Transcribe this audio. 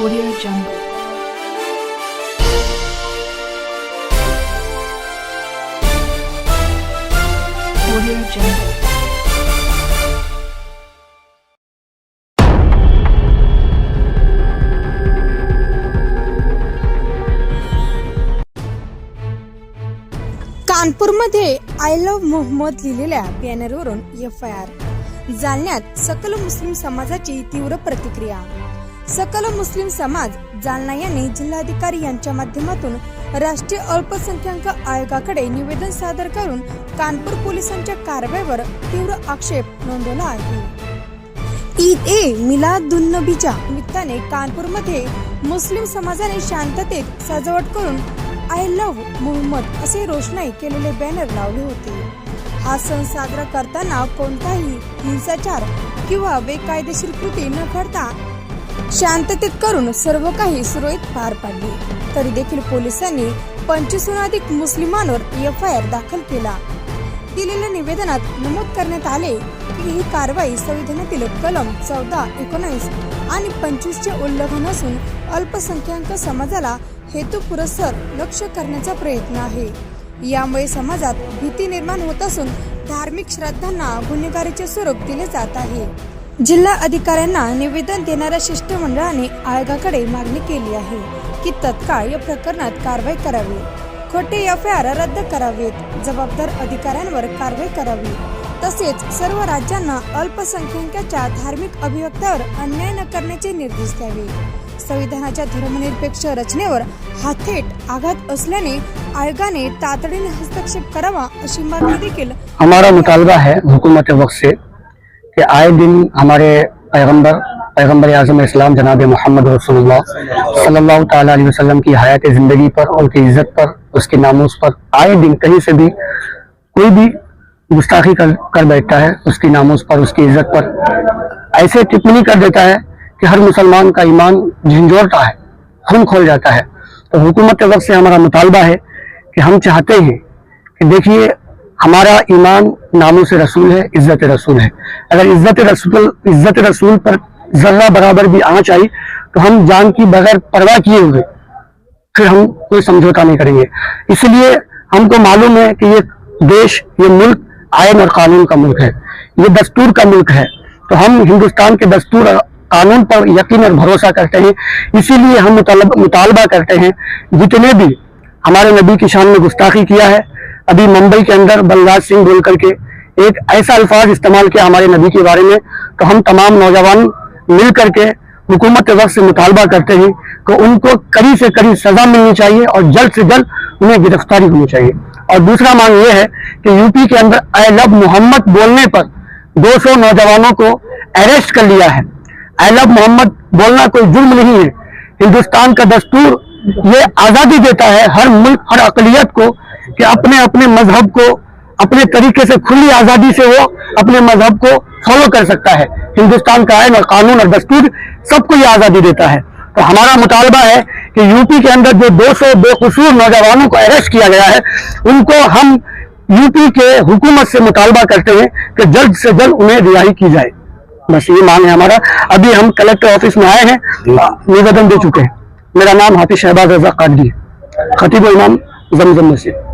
Audio Jungle. Audio Jungle. कानपूरमध्ये I love Mohammad लिहिलेल्या बॅनरवरून एफ आय आर जालन्यात सकल मुस्लिम समाजाची तीव्र प्रतिक्रिया सकल मुस्लिम समाज जालना यांनी जिल्हाधिकारी यांच्या माध्यमातून राष्ट्रीय अल्पसंख्याक आयोगाकडे निवेदन सादर करून कानपूर पोलिसांच्या कारवाईवर तीव्र आक्षेप नोंदवला आहे. ईद ए मिलादुन्नबीच्या निमित्ताने कानपूरमध्ये मुस्लिम समाजाने शांततेत सजावट करून आय लव्ह मोहम्मद असे रोषणाई केलेले बॅनर लावले होते. हा सण साजरा करताना कोणताही हिंसाचार किंवा बेकायदेशीर कृती न करता शांततेत करून सर्व काही सुरळीत पार पाडले. तरी देखील पोलिसांनी पंचवीसहून अधिक मुस्लिमांवर एफ आय आर दाखल केला. दिलेल्या निवेदनात नमूद करण्यात आले की ही कारवाई संविधानातील कलम चौदा एकोणावीस आणि पंचवीसचे उल्लंघन असून अल्पसंख्याक समाजाला हेतुपुरस्सर लक्ष करण्याचा प्रयत्न आहे. यामुळे समाजात भीती निर्माण होत असून धार्मिक श्रद्धांना गुन्हेगारीचे स्वरूप दिले जात आहे. जिल्हा अधिकाऱ्यांना निवेदन देणाऱ्या शिष्टमंडळाने आयोगाकडे मागणी केली आहे की तत्काळ या प्रकरणात कारवाई करावी. खोटे एफ आय आर रद्द करावेत जबाबदार अधिकाऱ्यांवर कारवाई करावी. तसेच सर्व राज्यांना अल्पसंख्याकाच्या धार्मिक अभिव्यक्त्यावर अन्याय न करण्याचे निर्देश द्यावे. संविधानाच्या धर्मनिरपेक्ष रचनेवर हा थेट आघात असल्याने आयोगाने तातडीने हस्तक्षेप करावा अशी मागणी देखील हमारा मुतालबा है हुकूमत वक्त से کہ آئے دن ہمارے پیغمبر پیغمبر اعظم اسلام جناب محمد رسول اللہ صلی اللہ تعالیٰ علیہ وسلم کی حیات زندگی پر ان کی عزت پر، اس کے ناموس پر آئے دن کہیں سے بھی کوئی بھی گستاخی کر بیٹھتا ہے، اس کی ناموس پر، اس کی عزت پر ایسے ٹپنی کر دیتا ہے کہ ہر مسلمان کا ایمان جھنجھوڑتا ہے، خون کھول جاتا ہے۔ تو حکومت کے وقت سے ہمارا مطالبہ ہے کہ ہم چاہتے ہیں کہ دیکھیے ہمارا ایمان ناموں سے رسول ہے، عزت رسول ہے۔ اگر عزت رسول عزت رسول پر ذرہ برابر بھی آنچ آئی، تو ہم جان کی بغیر پرواہ کیے ہوئے پھر ہم کوئی سمجھوتا نہیں کریں گے۔ اس لیے ہم کو معلوم ہے کہ یہ دیش، یہ ملک آئین اور قانون کا ملک ہے۔ یہ دستور کا ملک ہے۔ تو ہم ہندوستان کے دستور اور قانون پر یقین اور بھروسہ کرتے ہیں۔ اسی لیے ہم مطالبہ کرتے ہیں۔ جتنے بھی ہمارے نبی کی شان میں گستاخی کیا ہے ابھی ممبئی کے اندر بلراج سنگھ بول کر کے ایک ایسا الفاظ استعمال کیا ہمارے نبی کے بارے میں تو ہم تمام نوجوان مل کر کے حکومت وقت سے مطالبہ کرتے ہیں کہ ان کو کڑی سے کڑی سزا ملنی چاہیے اور جلد سے جلد انہیں گرفتاری ہونی چاہیے۔ اور دوسرا مانگ یہ ہے کہ یو پی کے اندر اے لب محمد بولنے پر دو سو نوجوانوں کو اریسٹ کر لیا ہے۔ اے لب محمد بولنا کوئی جرم نہیں ہے۔ ہندوستان کا دستور یہ آزادی دیتا ہے ہر ملک ہر اقلیت کو کہ اپنے اپنے مذہب کو اپنے طریقے سے کھلی آزادی سے وہ اپنے مذہب کو فالو کر سکتا ہے۔ ہندوستان کا آئین اور قانون اور دستور سب کو یہ آزادی دیتا ہے۔ تو ہمارا مطالبہ ہے کہ یو پی کے اندر جو دو سو بے قصور نوجوانوں کو اریسٹ کیا گیا ہے ان کو ہم یو پی کے حکومت سے مطالبہ کرتے ہیں کہ جلد سے جلد انہیں رہائی کی جائے۔ بس یہ مان ہے ہمارا۔ ابھی ہم کلیکٹر آفس میں آئے ہیں جی۔ نویدن دے چکے ہیں۔ मेरा नाम हाफिज शहबाज रजा कादरी है। खतीब इमाम जमजम मस्जिद।